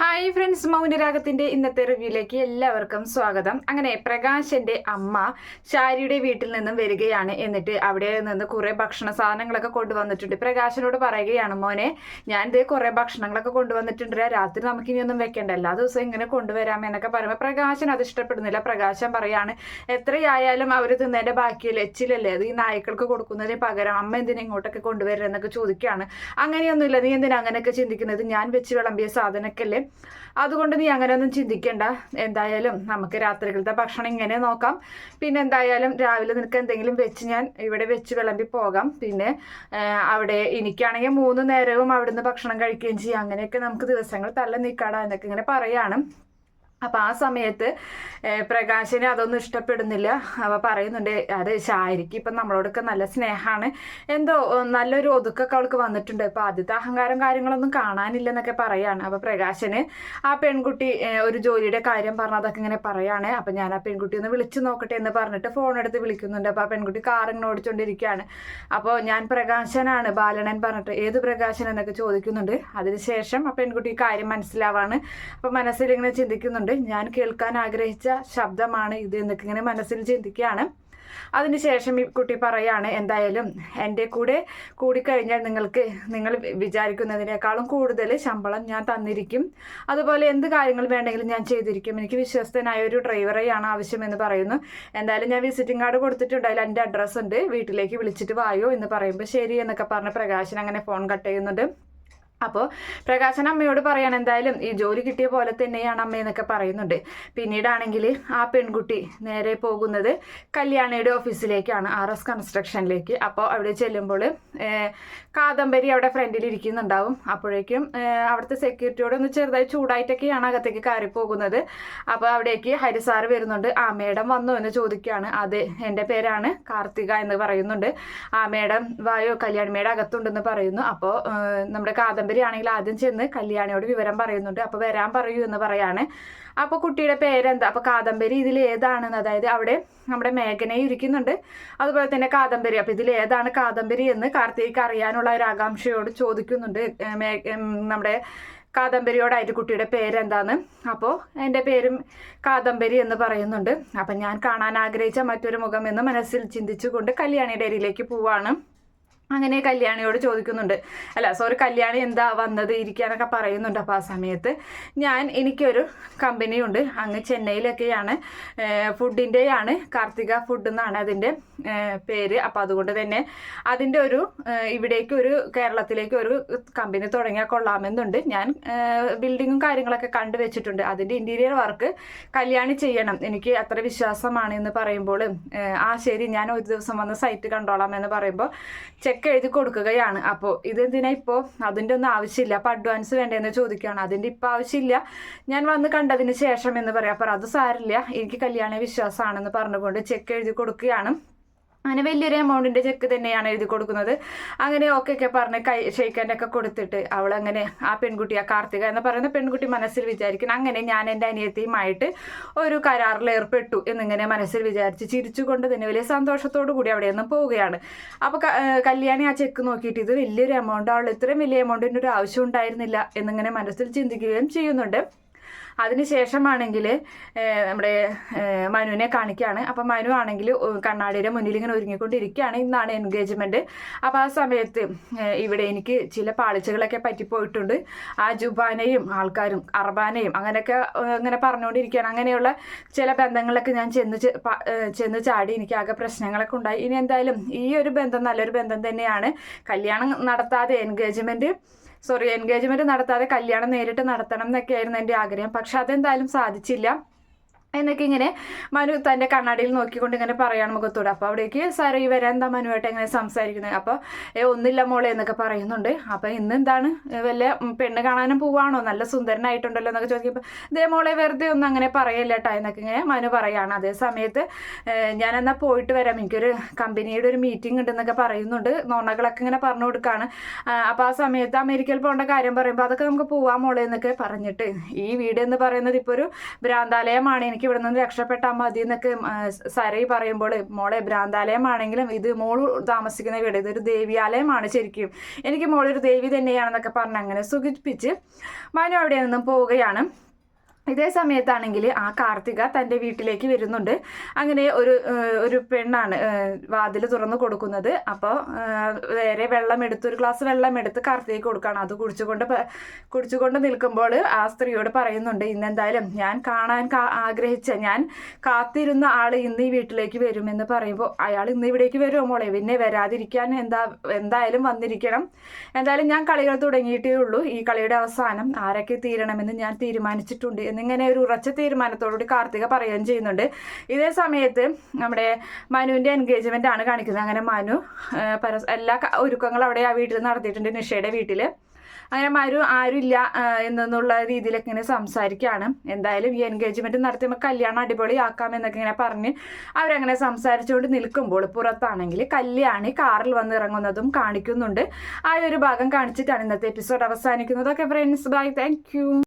Hi friends മൗനരാഗത്തിന്റെ ഇന്നത്തെ റിവ്യൂയിലേക്ക് എല്ലാവർക്കും സ്വാഗതം. അങ്ങനെ പ്രകാശന്റെ അമ്മ ശാരിയുടെ വീട്ടിൽ നിന്നും വരികയാണ്. എന്നിട്ട് അവിടെ നിന്ന് കുറെ ഭക്ഷണ സാധനങ്ങളൊക്കെ കൊണ്ടുവന്നിട്ടുണ്ട്. പ്രകാശനോട് പറയുകയാണ് മോനെ ഞാൻ ഇത് കുറെ ഭക്ഷണങ്ങളൊക്കെ കൊണ്ടുവന്നിട്ടുണ്ട്. രാത്രി നമുക്ക് ഇനിയൊന്നും വെക്കേണ്ട എല്ലാ ദിവസവും ഇങ്ങനെ കൊണ്ടുവരാം എന്നൊക്കെ പറയുമ്പോൾ പ്രകാശൻ അത് ഇഷ്ടപ്പെടുന്നില്ല. പ്രകാശൻ പറയാണ് എത്രയായാലും അവർ തിന്നതിന്റെ ബാക്കിയല്ലേ? എച്ചിലല്ലേ? അത് ഈ നായ്ക്കൾക്ക് കൊടുക്കുന്നതിന് പകരം അമ്മ എന്തിനാ ഇങ്ങോട്ടൊക്കെ കൊണ്ടുവരുന്നത് എന്നൊക്കെ ചോദിക്കുകയാണ്. അങ്ങനെയൊന്നുമില്ല. നീ എന്തിനാ അങ്ങനെയൊക്കെ ചിന്തിക്കുന്നത്? ഞാൻ വെച്ച് വിളമ്പിയ സാധനമൊക്കെ അല്ലേ? അതുകൊണ്ട് നീ അങ്ങനെയൊന്നും ചിന്തിക്കണ്ട. എന്തായാലും നമുക്ക് രാത്രികളത്തെ ഭക്ഷണം ഇങ്ങനെ നോക്കാം. പിന്നെ എന്തായാലും രാവിലെ നിനക്ക് എന്തെങ്കിലും വെച്ച് ഞാൻ ഇവിടെ വെച്ച് വിളമ്പി പോകാം. പിന്നെ അവിടെ എനിക്കാണെങ്കിൽ മൂന്ന് നേരവും അവിടുന്ന് ഭക്ഷണം കഴിക്കുകയും ചെയ്യാം. അങ്ങനെയൊക്കെ നമുക്ക് ദിവസങ്ങൾ തള്ള നീക്കാടാ എന്നൊക്കെ ഇങ്ങനെ പറയാണ്. അപ്പം ആ സമയത്ത് പ്രകാശിനെ അതൊന്നും ഇഷ്ടപ്പെടുന്നില്ല. അവ പറയുന്നുണ്ട് അത് ശാരിക്ക് ഇപ്പം നമ്മളോടൊക്കെ നല്ല സ്നേഹമാണ് എന്തോ നല്ലൊരു ഒതുക്കൊക്കെ അവൾക്ക് വന്നിട്ടുണ്ട്. ഇപ്പം ആദ്യത്തെ അഹങ്കാരം കാര്യങ്ങളൊന്നും കാണാനില്ലെന്നൊക്കെ പറയാണ്. അപ്പം പ്രകാശന് ആ പെൺകുട്ടി ഒരു ജോലിയുടെ കാര്യം പറഞ്ഞതൊക്കെ ഇങ്ങനെ പറയാണ്. അപ്പം ഞാൻ ആ പെൺകുട്ടി ഒന്ന് വിളിച്ചു നോക്കട്ടെ എന്ന് പറഞ്ഞിട്ട് ഫോൺ എടുത്ത് വിളിക്കുന്നുണ്ട്. അപ്പോൾ ആ പെൺകുട്ടി കാറിങ്ങനെ ഓടിച്ചുകൊണ്ടിരിക്കുകയാണ് അപ്പോൾ ഞാൻ പ്രകാശനാണ് ബാലണൻ പറഞ്ഞിട്ട്. ഏത് പ്രകാശൻ? എന്നൊക്കെ ചോദിക്കുന്നുണ്ട്. അതിനുശേഷം ആ പെൺകുട്ടി കാര്യം മനസ്സിലാവാണ്. അപ്പോൾ മനസ്സിൽ ഇങ്ങനെ ചിന്തിക്കുന്നുണ്ട് ഞാൻ കേൾക്കാൻ ആഗ്രഹിച്ച ശബ്ദമാണ് ഇത് എന്നൊക്കെ ഇങ്ങനെ മനസ്സിൽ ചിന്തിക്കുകയാണ്. അതിനുശേഷം ഈ കുട്ടി പറയാണ് എന്തായാലും എന്റെ കൂടെ കൂടിക്കഴിഞ്ഞാൽ നിങ്ങൾക്ക് നിങ്ങൾ വിചാരിക്കുന്നതിനേക്കാളും കൂടുതൽ ശമ്പളം ഞാൻ തന്നിരിക്കും. അതുപോലെ എന്ത് കാര്യങ്ങൾ വേണമെങ്കിലും ഞാൻ ചെയ്തിരിക്കും. എനിക്ക് വിശ്വസ്തനായ ഒരു ഡ്രൈവറെയാണ് ആവശ്യമെന്ന് പറയുന്നു. എന്തായാലും ഞാൻ വിസിറ്റിംഗ് കാർഡ് കൊടുത്തിട്ടുണ്ട്. അതിൽ എന്റെ അഡ്രസ്സ് ഉണ്ട് വീട്ടിലേക്ക് വിളിച്ചിട്ട് വായോ എന്ന് പറയുമ്പോൾ ശരി എന്നൊക്കെ പറഞ്ഞ് പ്രകാശൻ അങ്ങനെ ഫോൺ കട്ട് ചെയ്യുന്നുണ്ട്. അപ്പോൾ പ്രകാശൻ അമ്മയോട് പറയാണ് എന്തായാലും ഈ ജോലി കിട്ടിയ പോലെ തന്നെയാണ് അമ്മയെന്നൊക്കെ പറയുന്നുണ്ട്. പിന്നീടാണെങ്കിൽ ആ പെൺകുട്ടി നേരെ പോകുന്നത് കല്യാണിയുടെ ഓഫീസിലേക്കാണ് ആർ എസ് കൺസ്ട്രക്ഷനിലേക്ക്. അപ്പോൾ അവിടെ ചെല്ലുമ്പോൾ കാദംബരി അവിടെ ഫ്രണ്ടിൽ ഇരിക്കുന്നുണ്ടാവും. അപ്പോഴേക്കും അവിടുത്തെ സെക്യൂരിറ്റിയോട് ഒന്ന് ചെറുതായി ചൂടായിട്ടൊക്കെയാണ് അകത്തേക്ക് കയറി പോകുന്നത്. അപ്പോൾ അവിടേക്ക് ഹരിസാറ് വരുന്നുണ്ട്. ആ മേഡം വന്നു എന്ന് ചോദിക്കുകയാണ്. അതെ എന്റെ പേരാണ് കാർത്തിക എന്ന് പറയുന്നുണ്ട്. ആ മേഡം വായോ കല്യാണി മേഡം അകത്തുണ്ടെന്ന് പറയുന്നു. അപ്പോൾ നമ്മുടെ കാദംബരി ആണെങ്കിൽ ആദ്യം ചെന്ന് കല്യാണിയോട് വിവരം പറയുന്നുണ്ട്. അപ്പോൾ വരാൻ പറയൂ എന്ന് പറയാണ്. അപ്പോൾ കുട്ടിയുടെ പേരെന്താ? അപ്പോൾ കാദംബരി ഇതിൽ ഏതാണെന്ന് അതായത് അവിടെ നമ്മുടെ മേഘനയെ ഇരിക്കുന്നുണ്ട്. അതുപോലെ തന്നെ കാദംബരി. അപ്പോൾ ഇതിൽ ഏതാണ് കാദംബരി എന്ന് കാർത്തിക് അറിയാനുള്ള ഒരു ആകാംക്ഷയോട് ചോദിക്കുന്നുണ്ട്. നമ്മുടെ കാദംബരിയോടായിട്ട് കുട്ടിയുടെ പേരെന്താന്ന്. അപ്പോൾ എന്റെ പേരും കാദംബരി എന്ന് പറയുന്നുണ്ട്. അപ്പം ഞാൻ കാണാൻ ആഗ്രഹിച്ച മറ്റൊരു മുഖം എന്ന് മനസ്സിൽ ചിന്തിച്ചുകൊണ്ട് കല്യാണിയുടെ അരിയിലേക്ക് പോവാണ്. അങ്ങനെ കല്യാണിയോട് ചോദിക്കുന്നുണ്ട്. അല്ല സോറി കല്യാണി എന്താ വന്നത് ഇരിക്കാനൊക്കെ പറയുന്നുണ്ട് അപ്പോൾ ആ സമയത്ത്. ഞാൻ എനിക്കൊരു കമ്പനിയുണ്ട്. അങ്ങ് ചെന്നൈയിലൊക്കെയാണ്. ഫുഡിന്റെയാണ് കാർത്തിക ഫുഡ് എന്നാണ് അതിന്റെ പേര്. അപ്പോൾ അതുകൊണ്ട് തന്നെ അതിന്റെ ഒരു ഇവിടേക്ക് ഒരു കേരളത്തിലേക്ക് ഒരു കമ്പനി തുടങ്ങിയാൽ കൊള്ളാമെന്നുണ്ട്. ഞാൻ ബിൽഡിങ്ങും കാര്യങ്ങളൊക്കെ കണ്ടു വെച്ചിട്ടുണ്ട്. അതിന്റെ ഇന്റീരിയർ വർക്ക് കല്യാണി ചെയ്യണം. എനിക്ക് അത്ര വിശ്വാസമാണ് എന്ന് പറയുമ്പോൾ ആ ശരി ഞാൻ ഒരു ദിവസം വന്ന് സൈറ്റ് കണ്ടോളാം എന്ന് പറയുമ്പോൾ ചെക്ക് എഴുതി കൊടുക്കുകയാണ്. അപ്പോൾ ഇതെന്തിനാ ഇപ്പോൾ അതിന്റെ ഒന്നും ആവശ്യമില്ല. അപ്പോൾ അഡ്വാൻസ് വേണ്ടതെന്ന് ചോദിക്കുകയാണ്. അതിന്റെ ഇപ്പോൾ ആവശ്യമില്ല. ഞാൻ വന്ന് കണ്ടതിന് ശേഷം എന്ന് പറയാം. അപ്പോൾ അത് സാരില്ല എനിക്ക് കല്യാണ വിശ്വാസമാണെന്ന് പറഞ്ഞുകൊണ്ട് ചെക്ക് എഴുതി കൊടുക്കുകയാണ്. അങ്ങനെ വലിയൊരു എമൗണ്ടിന്റെ ചെക്ക് തന്നെയാണ് എഴുതി കൊടുക്കുന്നത്. അങ്ങനെ ഓക്കെ ഒക്കെ പറഞ്ഞ് കൈ ഷെയ്ക്കാനൊക്കെ കൊടുത്തിട്ട് അവൾ അങ്ങനെ ആ പെൺകുട്ടി ആ കാർത്തിക എന്ന് പറയുന്ന പെൺകുട്ടി മനസ്സിൽ വിചാരിക്കണം അങ്ങനെ ഞാൻ എന്റെ അനിയത്തിയുമായിട്ട് ഒരു കരാറിൽ ഏർപ്പെട്ടു എന്നിങ്ങനെ മനസ്സിൽ വിചാരിച്ച് ചിരിച്ചുകൊണ്ട് തന്നെ വലിയ സന്തോഷത്തോടു കൂടി അവിടെ നിന്ന് പോവുകയാണ്. അപ്പോൾ കല്യാണി ആ ചെക്ക് നോക്കിയിട്ട് ഇത് വലിയൊരു എമൗണ്ട് അവൾ ഇത്രയും വലിയ എമൗണ്ടിന്റെ ഒരു ആവശ്യം ഉണ്ടായിരുന്നില്ല എന്നിങ്ങനെ മനസ്സിൽ ചിന്തിക്കുകയും ചെയ്യുന്നുണ്ട്. അതിനുശേഷമാണെങ്കിൽ നമ്മുടെ മനുവിനെ കാണിക്കുകയാണ് അപ്പം മനു ആണെങ്കിൽ കണ്ണാടിയുടെ മുന്നിൽ ഇങ്ങനെ ഒരുങ്ങിക്കൊണ്ടിരിക്കുകയാണ് ഇന്നാണ് എൻഗേജ്മെന്റ് അപ്പോൾ ആ സമയത്ത് ഇവിടെ എനിക്ക് ചില പാളിച്ചകളൊക്കെ പറ്റിപ്പോയിട്ടുണ്ട്. ആ ജുബാനയും ആൾക്കാരും അർബാനയും അങ്ങനെയൊക്കെ ഇങ്ങനെ പറഞ്ഞുകൊണ്ടിരിക്കുകയാണ്. അങ്ങനെയുള്ള ചില ബന്ധങ്ങളൊക്കെ ഞാൻ ചെന്ന് ചെന്ന് ചാടി എനിക്ക് ആകെ പ്രശ്നങ്ങളൊക്കെ ഉണ്ടായി. ഇനി എന്തായാലും ഈ ഒരു ബന്ധം നല്ലൊരു ബന്ധം തന്നെയാണ്. കല്യാണം നടത്താതെ എൻഗേജ്മെന്റ് സോറി എൻഗേജ്മെന്റ് നടത്താതെ കല്യാണം നേരിട്ട് നടത്തണം എന്നൊക്കെയായിരുന്നു എന്റെ ആഗ്രഹം. പക്ഷെ അതെന്തായാലും സാധിച്ചില്ല. എന്നൊക്കെ ഇങ്ങനെ മനു തന്റെ കണ്ണാടിയിൽ നോക്കിക്കൊണ്ട് ഇങ്ങനെ പറയാണ് മുഖത്തോട്. അപ്പോൾ അവിടേക്ക് സാറേ ഈ വരാൻ എന്താ മനുവായിട്ട് ഇങ്ങനെ സംസാരിക്കുന്നത്? അപ്പോൾ ഏ ഒന്നില്ല മോളെ എന്നൊക്കെ പറയുന്നുണ്ട്. അപ്പോൾ ഇന്ന് എന്താണ്? വല്ല പെണ്ണ് കാണാനും പോവാണോ? നല്ല സുന്ദരനായിട്ടുണ്ടല്ലോ എന്നൊക്കെ ചോദിക്കുമ്പോൾ ഇതേ മോളെ വെറുതെ ഒന്നും അങ്ങനെ പറയല്ല കേട്ടോ എന്നൊക്കെ ഇങ്ങനെ മനു പറയാണ്. അതേ സമയത്ത് ഞാൻ എന്നാൽ പോയിട്ട് വരാം. എനിക്കൊരു കമ്പനിയുടെ ഒരു മീറ്റിംഗ് ഉണ്ടെന്നൊക്കെ പറയുന്നുണ്ട്. നോണകളൊക്കെ ഇങ്ങനെ പറഞ്ഞു കൊടുക്കുകയാണ് അപ്പോൾ ആ സമയത്ത് അമേരിക്കയിൽ പോകേണ്ട കാര്യം പറയുമ്പോൾ അതൊക്കെ നമുക്ക് പോവാം മോളെ എന്നൊക്കെ പറഞ്ഞിട്ട് ഈ വീട് എന്ന് പറയുന്നത് ഇപ്പോൾ ഒരു ഭ്രാന്താലയമാണ്. എനിക്ക് ഇവിടെ നിന്ന് രക്ഷപ്പെട്ടാൽ മതി എന്നൊക്കെ സരൈ പറയുമ്പോൾ മോളെ ഭ്രാന്താലയമാണെങ്കിലും ഇത് മോൾ താമസിക്കുന്ന വീട് ഇതൊരു ദേവിയാലയമാണ് ശരിക്കും. എനിക്ക് മോളൊരു ദേവി തന്നെയാണെന്നൊക്കെ പറഞ്ഞ് അങ്ങനെ സുഖിപ്പിച്ച് മനു അവിടെ നിന്നും പോവുകയാണ്. ഇതേ സമയത്താണെങ്കിൽ ആ കാർത്തിക തന്റെ വീട്ടിലേക്ക് വരുന്നുണ്ട്. അങ്ങനെ ഒരു ഒരു പെണ്ണാണ് വാതിൽ തുറന്ന് കൊടുക്കുന്നത്. അപ്പോൾ വേറെ വെള്ളം എടുത്ത് ഒരു ഗ്ലാസ് വെള്ളം എടുത്ത് കാർത്തികയ്ക്ക് കൊടുക്കുകയാണ്. അത് കുടിച്ചുകൊണ്ട് കുടിച്ചുകൊണ്ട് നിൽക്കുമ്പോൾ ആ സ്ത്രീയോട് പറയുന്നുണ്ട് ഇന്നെന്തായാലും ഞാൻ കാണാൻ ആഗ്രഹിച്ച ഞാൻ കാത്തിരുന്ന ആൾ ഇന്ന് ഈ വീട്ടിലേക്ക് വരുമെന്ന് പറയുമ്പോൾ അയാൾ ഇന്ന് ഇവിടേക്ക് വരുമോ മോളെ? പിന്നെ വരാതിരിക്കാൻ എന്താ എന്തായാലും വന്നിരിക്കണം. എന്തായാലും ഞാൻ കളികൾ തുടങ്ങിയിട്ടേ ഉള്ളൂ. ഈ കളിയുടെ അവസാനം ആരൊക്കെ തീരണമെന്ന് ഞാൻ തീരുമാനിച്ചിട്ടുണ്ട് എന്നിങ്ങനെ ഒരു ഉറച്ച തീരുമാനത്തോടുകൂടി കാർത്തിക പറയുകയും ചെയ്യുന്നുണ്ട്. ഇതേ സമയത്ത് നമ്മുടെ മനുവിന്റെ എൻഗേജ്മെന്റ് ആണ് കാണിക്കുന്നത്. അങ്ങനെ മനു പര എല്ലാ ഒരുക്കങ്ങളും അവിടെ ആ വീട്ടിൽ നടത്തിയിട്ടുണ്ട് നിഷയുടെ വീട്ടിൽ അങ്ങനെ മരു ആരുമില്ല എന്നുള്ള രീതിയിലൊക്കെ ഇങ്ങനെ സംസാരിക്കുകയാണ്. എന്തായാലും ഈ എൻഗേജ്മെന്റ് നടത്തുമ്പോൾ കല്യാണം അടിപൊളിയാക്കാം എന്നൊക്കെ ഇങ്ങനെ പറഞ്ഞ് അവരങ്ങനെ സംസാരിച്ചുകൊണ്ട് നിൽക്കുമ്പോൾ പുറത്താണെങ്കിൽ കല്യാണി കാറിൽ വന്ന് ഇറങ്ങുന്നതും കാണിക്കുന്നുണ്ട്. ആ ഒരു ഭാഗം കാണിച്ചിട്ടാണ് ഇന്നത്തെ എപ്പിസോഡ് അവസാനിക്കുന്നത്. Okay friends bye thank